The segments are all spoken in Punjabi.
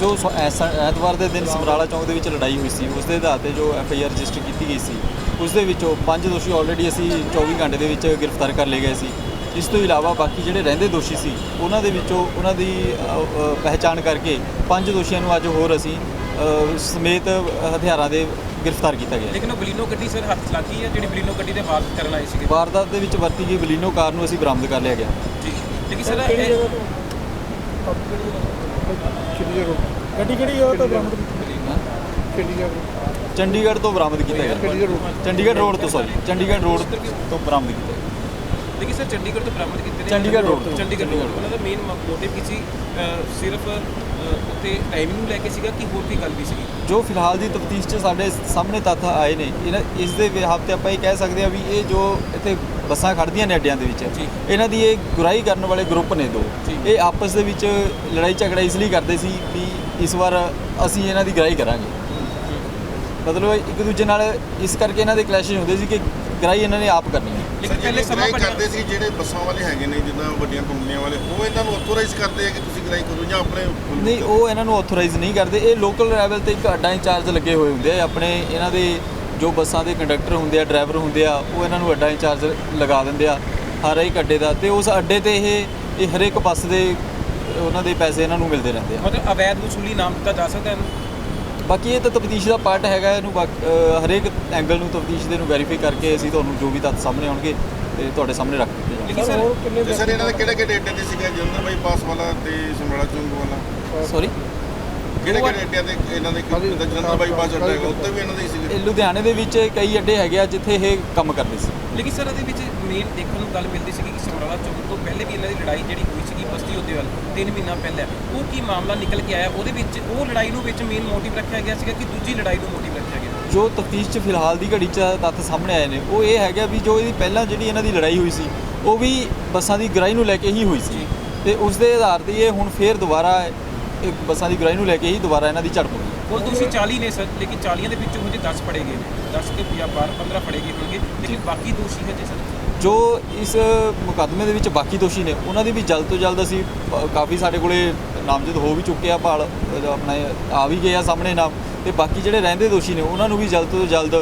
ਸੋ- ਐਸ- ਐਤਵਾਰ ਦੇ ਦਿਨ ਸਮਰਾਲਾ ਚੌਂਕ ਦੇ ਵਿੱਚ ਲੜਾਈ ਹੋਈ ਸੀ ਉਸ ਦੇ ਆਧਾਰ ਤੇ ਜੋ ਐਫ ਆਈ ਆਰ ਰਜਿਸਟਰ ਕੀਤੀ ਗਈ ਸੀ ਉਸ ਦੇ ਵਿੱਚੋਂ ਪੰਜ ਦੋਸ਼ੀ ਆਲਰੇਡੀ ਅਸੀਂ 24 ਘੰਟੇ ਦੇ ਵਿੱਚ ਗ੍ਰਿਫਤਾਰ ਕਰ ਲਏ ਗਏ ਸੀ। ਇਸ ਤੋਂ ਇਲਾਵਾ ਬਾਕੀ ਜਿਹੜੇ ਰਹਿੰਦੇ ਦੋਸ਼ੀ ਸੀ ਉਹਨਾਂ ਦੇ ਵਿੱਚੋਂ ਉਹਨਾਂ ਦੀ ਪਹਿਚਾਣ ਕਰਕੇ ਪੰਜ ਦੋਸ਼ੀਆਂ ਨੂੰ ਅੱਜ ਹੋਰ ਅਸੀਂ ਸਮੇਤ ਹਥਿਆਰਾਂ ਦੇ ਗ੍ਰਿਫਤਾਰ ਕੀਤਾ ਗਿਆ। ਲੇਕਿਨ ਉਹ ਬਲੀਨੋ ਗੱਡੀ ਸਰ ਹੱਥ ਚਲਾਕੀ ਹੈ ਜਿਹੜੀ ਬਲੀਨੋ ਗੱਡੀ ਦੇ ਵਾਰ ਕਰਨ ਆਏ ਸੀਗੇ? ਵਾਰਦਾਤ ਦੇ ਵਿੱਚ ਵਰਤੀ ਗਈ ਬਲੀਨੋ ਕਾਰ ਨੂੰ ਅਸੀਂ ਬਰਾਮਦ ਕਰ ਲਿਆ ਗਿਆ। ਜੀ। ਲੇਕਿਨ ਸਰ ਗੱਡੀ ਕਿਹੜੀ ਤੋਂ ਬਰਾਮਦ ਚੰਡੀਗੜ੍ਹ ਤੋਂ ਬਰਾਮਦ ਕੀਤਾ ਗਿਆ ਚੰਡੀਗੜ੍ਹ ਰੋਡ ਤੋਂ ਸੌਰੀ ਚੰਡੀਗੜ੍ਹ ਰੋਡ ਤੋਂ ਬਰਾਮਦ ਕੀਤਾ ਗਿਆ ਲੇਕਿਨ ਸਰ ਚੰਡੀਗੜ੍ਹ ਤੋਂ ਬਰਾਮਦ ਕੀਤੇ ਨੇ ਚੰਡੀਗੜ੍ਹ road ਤੋਂ। ਚੰਡੀਗੜ੍ਹ ਤੋਂ। ਉਹਨਾਂ ਦਾ ਮੇਨ ਮੋਟਿਵ ਕੀ ਸੀ ਅਹ, ਸਿਰਫ ਉੱਤੇ ਟਾਈਮਿੰਗ ਨੂੰ ਲੈ ਕੇ ਸੀਗਾ ਕਿ ਹੋਰ ਵੀ ਗੱਲ ਵੀ ਸੀਗੀ ਜੋ ਫਿਲਹਾਲ ਦੀ ਤਫਤੀਸ਼ 'ਚ ਸਾਡੇ ਸਾਹਮਣੇ ਤੱਥ ਆਏ ਨੇ ਇਹਨਾਂ ਇਸ ਦੇ ਵਿਹਾਰ ਤੇ ਆਪਾਂ ਇਹ ਕਹਿ ਸਕਦੇ ਹਾਂ ਵੀ ਇਹ ਜੋ ਇੱਥੇ ਬੱਸਾਂ ਖੜਦੀਆਂ ਨੇ ਅੱਡਿਆਂ ਦੇ ਵਿੱਚ। ਇਹਨਾਂ ਦੀ ਇਹ ਗੁਰਾਈ ਕਰਨ ਵਾਲੇ ਗਰੁੱਪ ਨੇ ਦੋ। ਇਹ ਆਪਸ ਦੇ ਵਿੱਚ ਲੜਾਈ ਝਗੜਾ ਇਸ ਲਈ ਕਰਦੇ ਸੀ ਵੀ ਇਸ ਵਾਰ ਅਸੀਂ ਇਹਨਾਂ ਦੀ ਗਰਾਈ ਕਰਾਂਗੇ ਮਤਲਬ ਇੱਕ ਦੂਜੇ ਨਾਲ ਇਸ ਕਰਕੇ ਇਹਨਾਂ ਦੇ ਕਲੈਸ਼ਿਸ਼ ਹੁੰਦੇ ਸੀ ਕਿ ਗਰਾਈ ਇਹਨਾਂ ਨੇ ਆਪ ਕਰਨੀ ਹੈ। ਲੇਕਿਨ ਪਹਿਲੇ ਸਮਾਂ ਕਰਦੇ ਸੀ ਜਿਹੜੇ ਬੱਸਾਂ ਵਾਲੇ ਹੈਗੇ ਨੇ ਜਿੱਦਾਂ ਵੱਡੀਆਂ ਕੰਪਨੀਆਂ ਵਾਲੇ ਉਹ ਇਹਨਾਂ ਨੂੰ ਅਥੋਰਾਈਜ਼ ਕਰਦੇ ਆ ਕਿ ਤੁਸੀਂ ਗ੍ਰਾਈ ਕਰੋ ਜਾਂ ਆਪਣੇ ਨਹੀਂ ਉਹ ਇਹਨਾਂ ਨੂੰ ਆਥੋਰਾਈਜ਼ ਨਹੀਂ ਕਰਦੇ। ਇਹ ਲੋਕਲ ਲੈਵਲ ਤੇ ਇੱਕ ਅੱਡਾ ਇੰਚਾਰਜ ਲੱਗੇ ਹੋਏ ਹੁੰਦੇ ਆ। ਆਪਣੇ ਇਹਨਾਂ ਦੇ ਜੋ ਬੱਸਾਂ ਦੇ ਕੰਡਕਟਰ ਹੁੰਦੇ ਆ ਡਰਾਈਵਰ ਹੁੰਦੇ ਆ ਉਹ ਇਹਨਾਂ ਨੂੰ ਅੱਡਾ ਇੰਚਾਰਜ ਲਗਾ ਦਿੰਦੇ ਆ ਹਰ ਇੱਕ ਅੱਡੇ ਦਾ। ਤੇ ਉਸ ਅੱਡੇ ਤੇ ਇਹ ਇਹ ਹਰ ਇੱਕ ਬੱਸ ਦੇ ਉਹਨਾਂ ਦੇ ਪੈਸੇ ਇਹਨਾਂ ਨੂੰ ਮਿਲਦੇ ਰਹਿੰਦੇ ਆ। ਮਤਲਬ ਅਵੈਧ ਵਸੂਲੀ ਨਾਮ ਦਿੱਤਾ ਜਾ ਸਕਦਾ ਇਹਨੂੰ? ਬਾਕੀ ਇਹ ਤਾਂ ਤਫਤੀਸ਼ ਦਾ ਪਾਰਟ ਹੈਗਾ ਇਹਨੂੰ ਹਰੇਕ ਐਂਗਲ ਨੂੰ ਤਫਤੀਸ਼ ਦੇ ਨੂੰ ਵੈਰੀਫਾਈ ਕਰਕੇ ਅਸੀਂ ਤੁਹਾਨੂੰ ਜੋ ਵੀ ਤੱਥ ਸਾਹਮਣੇ ਆਉਣਗੇ ਤੇ ਤੁਹਾਡੇ ਸਾਹਮਣੇ ਰੱਖ ਦਿੱਤੇ ਜਾਣਗੇ। ਸਰ ਇਹਨਾਂ ਦੇ ਕਿਹੜੇ ਕਿਹੜੇ ਅੱਡੇ ਤੇ ਸੀਗਾ ਜਲੰਧਰ ਬਾਈਪਾਸ ਵਾਲਾ ਤੇ ਸਮਰਾਲਾ ਚੌਂਕ ਵਾਲਾ। ਸੌਰੀ ਕਿਹੜੇ ਕਿਹੜੇ ਅੱਡਿਆਂ ਤੇ ਇਹਨਾਂ ਦੇ ਹਾਂਜੀ, ਜਿੱਦਾਂ ਜਲੰਧਰ ਬਾਈਪਾਸ ਅੱਡਾ ਹੈਗਾ ਉੱਤੇ ਵੀ ਇਹਨਾਂ ਦੇ ਹੀ ਸੀਗੇ। ਇਹ ਲੁਧਿਆਣੇ ਦੇ ਵਿੱਚ ਕਈ ਅੱਡੇ ਹੈਗੇ ਆ ਜਿੱਥੇ ਇਹ ਕੰਮ ਕਰਦੇ ਸੀ। ਲੇਕਿਨ ਸਰ ਇਹਦੇ ਵਿੱਚ ਮੇਨ ਦੇਖਣ ਨੂੰ ਗੱਲ ਮਿਲਦੀ ਸੀਗੀ ਕਿ ਸਮਰਾਲਾ ਚੌਂਕ ਤੋਂ ਪਹਿਲੇ ਵੀ ਇਹਨਾਂ ਦੀ ਲੜਾਈ ਜਿਹੜੀ ਹੋਈ ਸੀਗੀ ਬਸਤੀ ਉਹਦੇ ਵੱਲ 3 ਮਹੀਨਾ ਪਹਿਲਾਂ। ਉਹ ਕੀ ਮਾਮਲਾ ਨਿਕਲ ਕੇ ਆਇਆ? ਉਹਦੇ ਵਿੱਚ ਉਹ ਲੜਾਈ ਨੂੰ ਵਿੱਚ ਮੇਨ ਮੋਟਿਵ ਰੱਖਿਆ ਗਿਆ ਸੀਗਾ ਕਿ ਦੂਜੀ ਲੜਾਈ ਨੂੰ ਮੋਟਿਵ ਰੱਖਿਆ ਗਿਆ? ਜੋ ਤਫਤੀਸ਼ 'ਚ ਫਿਲਹਾਲ ਦੀ ਘੜੀ 'ਚ ਤੱਥ ਸਾਹਮਣੇ ਆਏ ਨੇ ਉਹ ਇਹ ਹੈਗਾ ਵੀ ਜੋ ਇਹਦੀ ਪਹਿਲਾਂ ਜਿਹੜੀ ਇਹਨਾਂ ਦੀ ਲੜਾਈ ਹੋਈ ਸੀ ਉਹ ਵੀ ਬੱਸਾਂ ਦੀ ਗਰਾਈ ਨੂੰ ਲੈ ਕੇ ਹੀ ਹੋਈ ਸੀ। ਤੇ ਉਸ ਦੇ ਆਧਾਰ ਤੇ ਇਹ ਹੁਣ ਫੇਰ ਦੁਬਾਰਾ ਇੱਕ ਬੱਸਾਂ ਦੀ ਗਰਾਈ ਨੂੰ ਲੈ ਕੇ ਹੀ ਦੁਬਾਰਾ ਇਹਨਾਂ ਦੀ ਝੜਪ ਹੋਈ ਉਹ ਤੁਸੀਂ 40 ਨੇ ਸਰ ਲੇਕਿਨ 40 ਦੇ ਵਿੱਚੋਂ ਹਜੇ 10 ਫੜੇ ਗਏ ਨੇ। 10 ਤੇ ਜਾਂ 12 15 ਫੜੇ ਗਏ ਹੋਣਗੇ ਲੇਕਿਨ ਬਾਕੀ ਦੋਸ਼ੀ ਹੈ ਜੇ ਸਰ? ਜੋ ਇਸ ਮੁਕੱਦਮੇ ਦੇ ਵਿੱਚ ਬਾਕੀ ਦੋਸ਼ੀ ਨੇ ਉਹਨਾਂ ਦੀ ਵੀ ਜਲਦ ਤੋਂ ਜਲਦ ਅਸੀਂ ਕਾਫੀ ਸਾਡੇ ਕੋਲੇ ਨਾਮਜ਼ਦ ਹੋ ਵੀ ਚੁੱਕੇ ਆ ਭਾਲ ਆਪਣਾ ਇਹ ਆ ਵੀ ਗਏ ਆ ਸਾਹਮਣੇ ਨਾਮ ਤੇ ਬਾਕੀ ਜਿਹੜੇ ਰਹਿੰਦੇ ਦੋਸ਼ੀ ਨੇ ਉਹਨਾਂ ਨੂੰ ਵੀ ਜਲਦ ਤੋਂ ਜਲਦ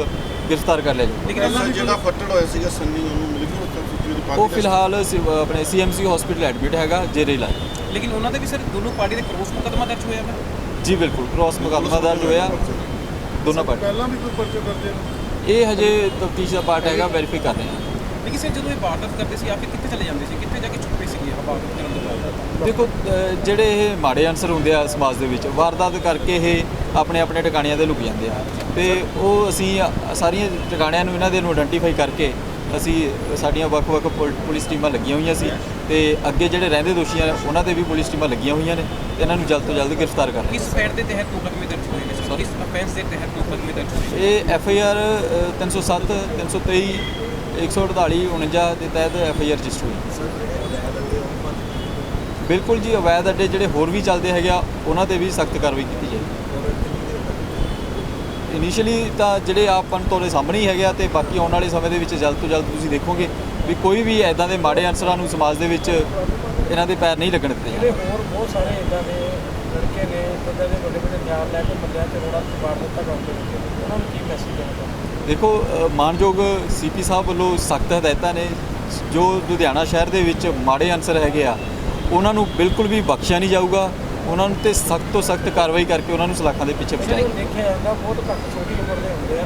ਗ੍ਰਿਫਤਾਰ ਕਰ ਲਿਆ ਜਾਊ। ਲੇਕਿਨ ਉਹਨਾਂ ਪਹਿਲਾਂ ਦੀ ਜਿਹੜਾ ਫੱਟੜ ਹੋਇਆ ਸੀਗਾ ਸੰਨੀ ਉਹਨੂੰ ਮਿਲ ਗਈ ਉਹ ਫਿਲਹਾਲ ਸੀ- ਆਪਣੇ ਸੀਐਮਸੀ ਹਸਪੀਟਲ ਐਡਮਿਟ ਹੈਗਾ ਜੇਰੇ ਇਲਾਜ। ਲੇਕਿਨ ਉਹਨਾਂ ਦੇ ਵੀ ਸਰ ਦੋਨੋਂ ਪਾਰਟੀ ਦੇ ਕਰੋਸ ਮੁਕੱਦਮਾ ਦਰਜ ਹੋਇਆ ਹੈ ਜੀ ਬਿਲਕੁਲ ਕ੍ਰਾਸ ਮੁਕੱਦਮਾ ਦਰਜ ਹੋਇਆ। ਦੋਨਾਂ ਪਾਰਟੀ ਪਹਿਲਾਂ ਵੀ ਕੋਈ ਪਰਚੇ ਕਰਦੇ ਨੇ ਇਹ ਹਜੇ ਤਫਤੀਸ਼ ਦਾ ਪਾਰਟ ਹੈਗਾ ਵੈਰੀਫਾਈ ਕਰ ਰਹੇ ਹਾਂ। ਲੇਕਿਨ ਸਰ ਜਦੋਂ ਇਹ ਵਾਰਦਾਤ ਕਰਦੇ ਸੀ ਆਪੇ ਕਿੱਥੇ ਚਲੇ ਜਾਂਦੇ ਸੀ? ਕਿੱਥੇ ਜਾ ਕੇ ਛੁਪੇ ਸੀਗੇ ਇਹ ਵਾਰਦਾਤ ਕਰਨ ਤੋਂ ਬਾਅਦ? ਦੇਖੋ ਜਿਹੜੇ ਇਹ ਮਾੜੇ ਅਨਸਰ ਹੁੰਦੇ ਆ ਸਮਾਜ ਦੇ ਵਿੱਚ ਵਾਰਦਾਤ ਕਰਕੇ ਇਹ ਆਪਣੇ ਆਪਣੇ ਟਿਕਾਣਿਆਂ ਤੇ ਲੁਕ ਜਾਂਦੇ ਆ। ਤੇ ਉਹ ਅਸੀਂ ਸਾਰੀਆਂ ਟਿਕਾਣਿਆਂ ਨੂੰ ਇਹਨਾਂ ਦੇ ਨੂੰ ਆਇਡੈਂਟੀਫਾਈ ਕਰਕੇ ਅਸੀਂ ਸਾਡੀਆਂ ਵੱਖ-ਵੱਖ ਪੁਲ- ਪੁਲਿਸ ਟੀਮਾਂ ਲੱਗੀਆਂ ਹੋਈਆਂ ਸੀ ਤੇ ਅੱਗੇ ਜਿਹੜੇ ਰਹਿੰਦੇ ਦੋਸ਼ੀ ਆ ਉਹਨਾਂ ਤੇ ਵੀ ਪੁਲਿਸ ਟੀਮਾਂ ਲੱਗੀਆਂ ਹੋਈਆਂ ਨੇ ਤੇ ਇਹਨਾਂ ਨੂੰ ਜਲਦ ਤੋਂ ਜਲਦ ਗ੍ਰਿਫਤਾਰ ਕਰ ਰਹੇ ਕਿਸ ਫੈਟ ਦੇ ਤਹਿਤ ਮੁਕੱਦਮੇ ਦਰਜ ਹੋਏ ਨੇ ਸਰ? ਕਿਸ ਅਫੈਂਸ ਦੇ ਤਹਿਤ ਮੁਕੱਦਮੇ ਦਰਜ ਹੋਏ ਇਹ ਐਫ ਆਈ ਆਰ 307 323 148 49 ਦੇ ਤਹਿਤ ਐਫ ਆਈ ਆਰ ਰਜਿਸਟਰ ਹੋਈ ਬਿਲਕੁਲ ਜੀ ਅਵੈਧ ਅੱਡੇ ਜਿਹੜੇ ਹੋਰ ਵੀ ਚੱਲਦੇ ਹੈਗੇ ਆ ਉਹਨਾਂ ਤੇ ਵੀ ਸਖਤ ਕਾਰਵਾਈ ਕੀਤੀ ਜਾਏਗੀ। ਇਨੀਸ਼ੀਅਲੀ ਤਾਂ ਜਿਹੜੇ ਆਪਾਂ ਤੁਹਾਡੇ ਸਾਹਮਣੇ ਹੀ ਹੈਗੇ ਆ ਤੇ ਬਾਕੀ ਆਉਣ ਵਾਲੇ ਸਮੇਂ ਦੇ ਵਿੱਚ ਜਲਦ ਤੋਂ ਜਲਦ ਤੁਸੀਂ ਦੇਖੋਗੇ ਵੀ ਕੋਈ ਵੀ ਐਦਾਂ ਦੇ ਮਾੜੇ ਅਨਸਰਾਂ ਨੂੰ ਸਮਾਜ ਦੇ ਵਿੱਚ ਇਹਨਾਂ ਦੇ ਪੈਰ ਨਹੀਂ ਲੱਗਣ ਦਿੱਤੇ ਹੋਰ ਬਹੁਤ ਸਾਰੇ ਇਦਾਂ ਦੇ ਲੜਕੇ ਨੇ ਇਦਾਂ ਦੇ ਵੱਡੇ ਵੱਡੇ ਹਥਿਆਰ ਲੈ ਕੇ ਬੰਦਿਆਂ ਤੇ ਰੋੜਾ ਵਾਰ ਦਿੱਤਾ ਕਰਦੇ ਉਹਨਾਂ ਨੂੰ ਕੀ ਮੈਸੇਜ ਦੇਣਾ ਦੇਖੋ ਮਾਨਯੋਗ ਸੀਪੀ ਸਾਹਿਬ ਵੱਲੋਂ ਸਖਤ ਹਦਾਇਤਾਂ ਨੇ ਜੋ ਲੁਧਿਆਣਾ ਸ਼ਹਿਰ ਦੇ ਵਿੱਚ ਮਾੜੇ ਅਨਸਰ ਹੈਗੇ ਆ ਉਹਨਾਂ ਨੂੰ ਬਿਲਕੁਲ ਵੀ ਬਖਸ਼ਿਆ ਨਹੀਂ ਜਾਊਗਾ। ਉਹਨਾਂ ਨੂੰ ਤੇ ਸਖਤ ਤੋਂ ਸਖਤ ਕਾਰਵਾਈ ਕਰਕੇ ਉਹਨਾਂ ਨੂੰ ਸਲਾਖਾਂ ਦੇ ਪਿੱਛੇ ਪਹੁੰਚਾਏਗਾ ਦੇਖਿਆ ਜਾਂਦਾ ਬਹੁਤ ਘੱਟ ਛੋਟੀ ਉਮਰ ਦੇ ਹੁੰਦੇ ਆ।